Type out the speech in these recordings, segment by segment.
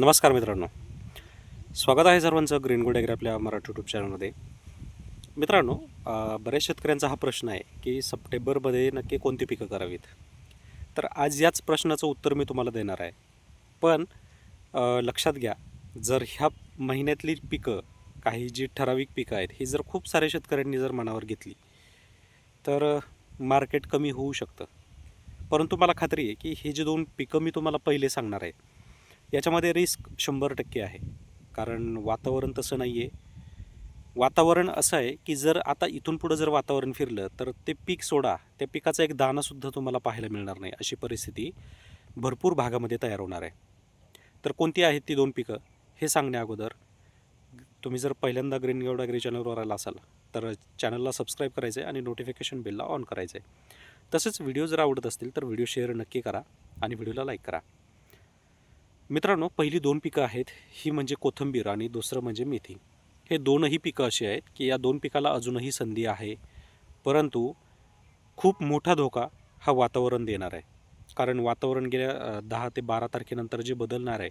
नमस्कार मित्रांनो. स्वागत आहे सर्वांचं ग्रीन गुड ॲग्री आपल्या मराठी यूट्यूब चॅनलमध्ये. मित्रांनो बऱ्याच शेतकऱ्यांचा हा प्रश्न आहे की सप्टेंबरमध्ये नक्की कोणती पिकं करावीत? तर आज याच प्रश्नाचं उत्तर मी तुम्हाला देणार आहे. पण लक्षात घ्या जर ह्या महिन्यातली पिकं काही जी ठराविक पिकं आहेत ही जर खूप साऱ्या शेतकऱ्यांनी जर मनावर घेतली तर मार्केट कमी होऊ शकतं. परंतु मला खात्री आहे की हे जे दोन पिकं मी तुम्हाला पहिले सांगणार आहे याच्यामध्ये रिस्क शंभर टक्के आहे. कारण वातावरण तसं नाही आहे वातावरण असं आहे की जर आता इथून पुढं जर वातावरण फिरलं तर ते पीक सोडा. त्या पिकाचा एक दानासुद्धा तुम्हाला पाहायला मिळणार नाही अशी परिस्थिती भरपूर भागामध्ये तयार होणार आहे. तर कोणती आहेत ती दोन पिकं? हे सांगण्या अगोदर. तुम्ही जर पहिल्यांदा ग्रीन गोल्ड ॲग्री चॅनलवर आला असाल तर चॅनलला सबस्क्राईब करायचं आहे आणि नोटिफिकेशन बेलला ऑन करायचं आहे तसेच व्हिडिओ जर आवडत असतील तर व्हिडिओ शेअर नक्की करा आणि व्हिडिओला लाईक करा. मित्रांनो पहिली दोन पिकं आहेत. ही म्हणजे कोथंबीर आणि दुसरं म्हणजे मेथी. हे दोनही पिकं अशी आहेत की या दोन पिकाला अजूनही संधी आहे. परंतु खूप मोठा धोका हा वातावरण देणार आहे. कारण वातावरण गेल्या दहा ते बारा तारखेनंतर जे बदलणार आहे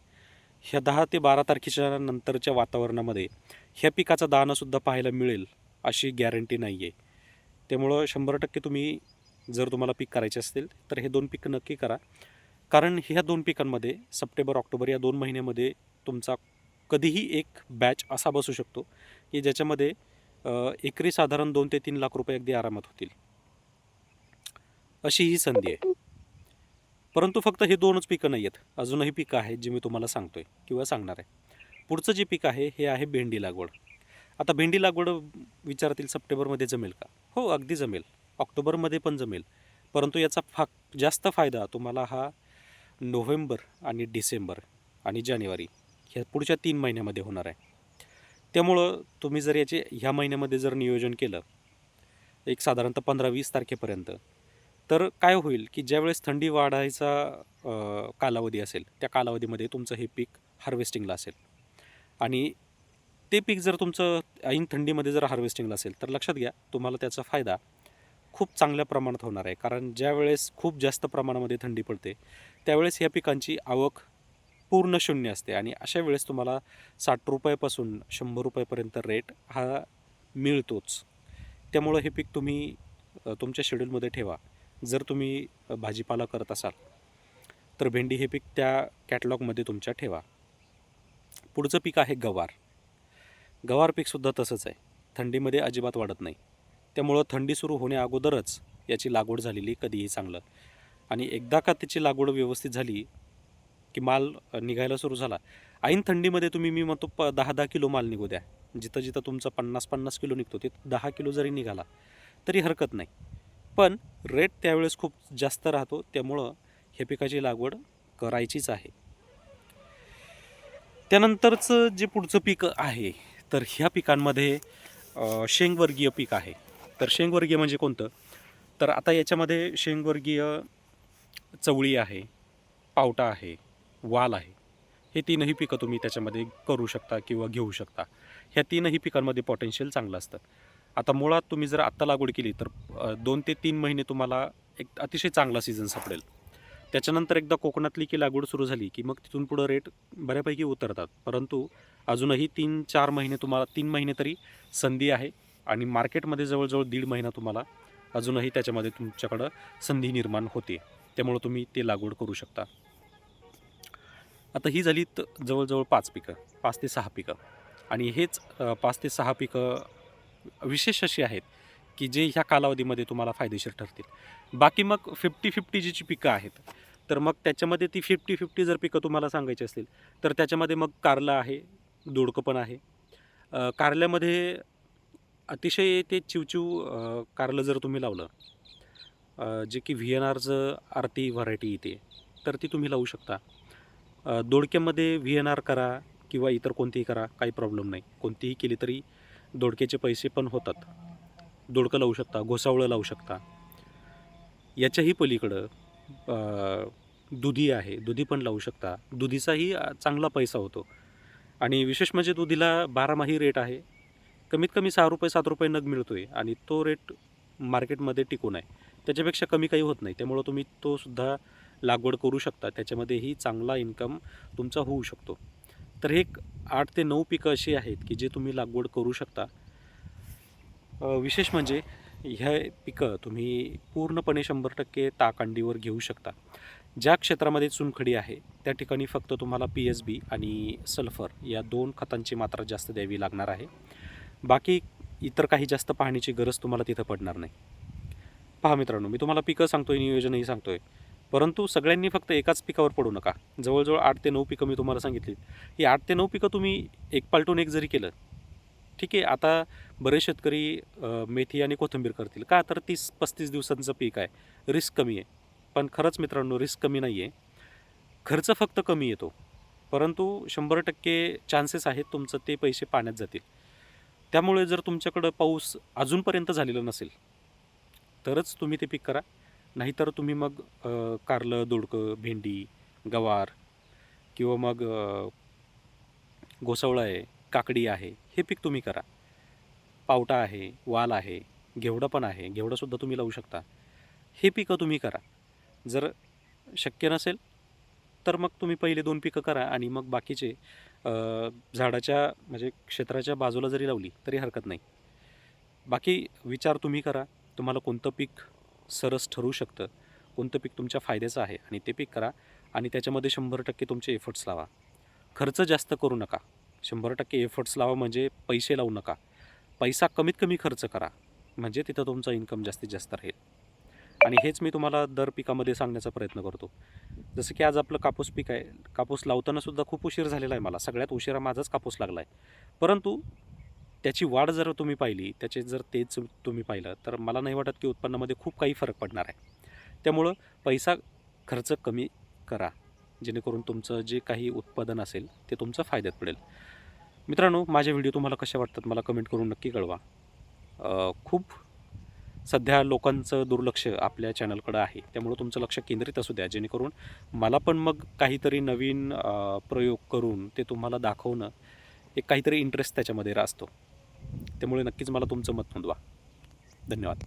ह्या दहा ते बारा तारखेच्या नंतरच्या वातावरणामध्ये ह्या पिकाचा दानासुद्धा पाहायला मिळेल अशी गॅरंटी नाही आहे त्यामुळं शंभर टक्के तुम्ही जर तुम्हाला पीक करायचे असतील तर हे दोन पिकं नक्की करा. कारण ह्या दोन पिकांमध्ये सप्टेंबर ऑक्टोबर या दोन महिन्यामध्ये तुमचा कधीही एक बॅच असा बसू शकतो की ज्याच्यामध्ये एकरी साधारण दोन ते तीन लाख रुपये अगदी आरामात होतील. अशी ही संधी आहे. परंतु फक्त हे दोनच पिकं नाही आहेत अजूनही पिकं आहेत जी मी तुम्हाला सांगतोय किंवा सांगणार आहे. पुढचं जे पीक आहे हे आहे भेंडी लागवड. आता भेंडी लागवड विचारतील सप्टेंबरमध्ये जमेल का? हो अगदी जमेल. ऑक्टोबरमध्ये पण जमेल. परंतु याचा फा जास्त फायदा तुम्हाला हा नोव्हेंबर आणि डिसेंबर आणि जानेवारी ह्या पुढच्या तीन महिन्यामध्ये होणार आहे. त्यामुळं तुम्ही जर याचे ह्या महिन्यामध्ये जर नियोजन केलं एक साधारणतः पंधरा वीस तारखेपर्यंत तर काय होईल की ज्यावेळेस थंडी वाढायचा कालावधी असेल त्या कालावधीमध्ये तुमचं हे पीक हार्वेस्टिंगला असेल. आणि ते पीक जर तुमचं ऐन थंडीमध्ये जर हार्वेस्टिंगला असेल तर लक्षात घ्या तुम्हाला त्याचा फायदा खूप चांगल्या प्रमाणात होणार आहे. कारण ज्यावेळेस खूप जास्त प्रमाणामध्ये थंडी पडते त्यावेळेस ह्या पिकांची आवक पूर्ण शून्य असते. आणि अशा वेळेस तुम्हाला साठ रुपयापासून शंभर रुपयापर्यंत रेट हा मिळतोच. त्यामुळं हे पीक तुम्ही तुमच्या शेड्यूलमध्ये ठेवा. जर तुम्ही भाजीपाला करत असाल तर भेंडी हे पीक त्या कॅटलॉगमध्ये तुमच्या ठेवा. पुढचं पीक आहे गवार. गवार पीकसुद्धा तसंच आहे. थंडीमध्ये अजिबात वाढत नाही. त्यामुळं थंडी सुरू होण्या अगोदरच याची लागवड झालेली कधीही चांगलं. आणि एकदा का त्याची लागवड व्यवस्थित झाली की माल निघायला सुरू झाला. ऐन थंडीमध्ये तुम्ही मी म्हणतो प दहा दहा किलो माल निघू द्या. जिथं जिथं तुमचा पन्नास पन्नास किलो निघतो तिथं दहा किलो जरी निघाला तरी हरकत नाही. पण रेट त्यावेळेस खूप जास्त राहतो त्यामुळं हे पिकाची लागवड करायचीच आहे. त्यानंतरचं जे पुढचं पीक आहे तर ह्या पिकांमध्ये शेंगवर्गीय पीक आहे. तर शेंगवर्गीय म्हणजे कोणतं? तर आता याच्यामध्ये शेंगवर्गीय चवळी आहे पावटा आहे वाल आहे. हे तीनही पिकं तुम्ही त्याच्यामध्ये करू शकता किंवा घेऊ शकता. ह्या तीनही पिकांमध्ये पॉटेन्शियल चांगलं असतं. आता मुळात तुम्ही जर आत्ता लागवड केली तर दोन ते तीन महिने तुम्हाला एक अतिशय चांगला सीझन सापडेल. त्याच्यानंतर एकदा कोकणातली की लागवड सुरू झाली की मग तिथून पुढं रेट बऱ्यापैकी उतरतात. परंतु अजूनही तीन चार महिने तुम्हाला तीन महिने तरी संधी आहे. आणि मार्केटमध्ये जवळजवळ दीड महिना तुम्हाला अजूनही त्याच्यामध्ये तुमच्याकडं संधी निर्माण होते. त्यामुळं तुम्ही ते लागवड करू शकता. आता ही झाली त- जवळजवळ पाच पिकं पाच ते सहा पिकं. आणि हेच पाच ते सहा पिकं विशेष अशी आहेत की जे ह्या कालावधीमध्ये तुम्हाला फायदेशीर ठरतील. बाकी मग फिफ्टी फिफ्टी जी पिकं आहेत तर मग त्याच्यामध्ये ती फिफ्टी फिफ्टी जर पिकं तुम्हाला सांगायची असतील तर त्याच्यामध्ये मग कारलं आहे दोडकं पण आहे. कारल्यामध्ये अतिशय ते चिवचिव कारलं जर तुम्ही लावलं जे की व्ही एन आरचं आरती व्हरायटी येते तर ती तुम्ही लावू शकता. दोडक्यामध्ये व्ही एन आर करा किंवा इतर कोणतीही करा काही प्रॉब्लेम नाही. कोणतीही केली तरी दोडक्याचे पैसे पण होतात. दोडकं लावू शकता घोसावळं लावू शकता. याच्याही पलीकडं दुधी आहे दुधी पण लावू शकता. दुधीचाही चांगला पैसा होतो. आणि विशेष म्हणजे दुधीला बारामाही रेट आहे. कमीत कमी सहा रुपये सात रुपये नग मिळतो आहे आणि तो रेट मार्केटमध्ये टिकून आहे. त्याच्यापेक्षा कमी काही होत नाही. त्यामुळं तुम्ही तो सुद्धा लागवड करू शकता. त्याच्यामध्येही चांगला इन्कम तुमचा होऊ शकतो. तर हे एक आठ ते नऊ पिकं अशी आहेत की जे तुम्ही लागवड करू शकता. विशेष म्हणजे ह्या पिकं तुम्ही पूर्णपणे शंभर टक्के ताकांडीवर घेऊ शकता. ज्या क्षेत्रामध्ये चुनखडी आहे त्या ठिकाणी फक्त तुम्हाला पी एस बी आणि सल्फर या दोन खतांची मात्रा जास्त द्यावी लागणार आहे. बाकी इतर काही जास्त पाहण्याची गरज तुम्हाला तिथं पडणार नाही. पहा मित्रांनो मी तुम्हाला पिकं सांगतो आहे नियोजनही सांगतो आहे परंतु सगळ्यांनी फक्त एकाच पिकावर पडू नका. जवळजवळ आठ ते नऊ पिकं मी तुम्हाला सांगितली. ही आठ ते नऊ पिकं तुम्ही एक पालटून एक जरी केलं ठीक आहे आता बरेच शेतकरी मेथी आणि कोथिंबीर करतील. का? तर तीस पस्तीस दिवसांचं पीक आहे. रिस्क कमी आहे. पण खरंच मित्रांनो रिस्क कमी नाही आहे खर्च फक्त कमी येतो. परंतु शंभर टक्के चान्सेस आहेत तुमचं ते पैसे पाण्यात जातील. त्यामुळे जर तुमच्याकडं पाऊस अजूनपर्यंत झालेला नसेल तरच तुम्ही ते पीक करा. नाहीतर तुम्ही मग कारलं दोडकं भेंडी गवार किंवा मग अ, घोसावळं आहे काकडी आहे हे पीक तुम्ही करा. पावटा आहे वाल आहे घेवडं पण आहे घेवडंसुद्धा तुम्ही लावू शकता. हे पिकं तुम्ही करा. जर शक्य नसेल तर मग तुम्ही पहिले दोन पिकं करा आणि मग बाकीचे झाडाच्या म्हणजे क्षेत्राच्या बाजूला जरी लावली तरी हरकत नाही. बाकी विचार तुम्ही करा तुम्हाला कोणतं पीक सरस ठरू शकतं कोणतं पीक तुमच्या फायद्याचं आहे आणि ते पीक करा आणि त्याच्यामध्ये शंभर टक्के तुमचे एफर्ट्स लावा. खर्च जास्त करू नका. शंभर टक्के एफर्ट्स लावा म्हणजे पैसे लावू नका. पैसा कमीत कमी खर्च करा. म्हणजे तिथं तुमचा इन्कम जास्तीत जास्त राहील. आणि हेच मी तुम्हाला दर पिकामध्ये सांगण्याचा प्रयत्न करतो. जसं की आज आपलं कापूस पीक आहे. कापूस लावताना सुद्धा खूप उशीर झालेला आहे मला. सगळ्यात उशिरा माझाच कापूस लागला आहे परंतु त्याची वाढ जर तुम्ही पाहिली त्याचे जर तेच तुम्ही पाहिलं तर मला नाही वाटत की उत्पन्नामध्ये खूप काही फरक पडणार आहे. त्यामुळं पैसा खर्च कमी करा. जेणेकरून तुमचं जे काही उत्पादन असेल ते तुमचं फायद्यात पडेल. मित्रांनो माझे व्हिडिओ तुम्हाला कसे वाटतात मला कमेंट करून नक्की कळवा. खूप सध्या लोकांचं दुर्लक्ष आपल्या चॅनलकडं आहे. त्यामुळं तुमचं लक्ष केंद्रित असू द्या. जेणेकरून मला पण मग काहीतरी नवीन प्रयोग करून ते तुम्हाला दाखवणं एक काहीतरी इंटरेस्ट त्याच्यामध्ये असतो त्यामुळे नक्कीच मला तुमचं मत नोंदवा. धन्यवाद.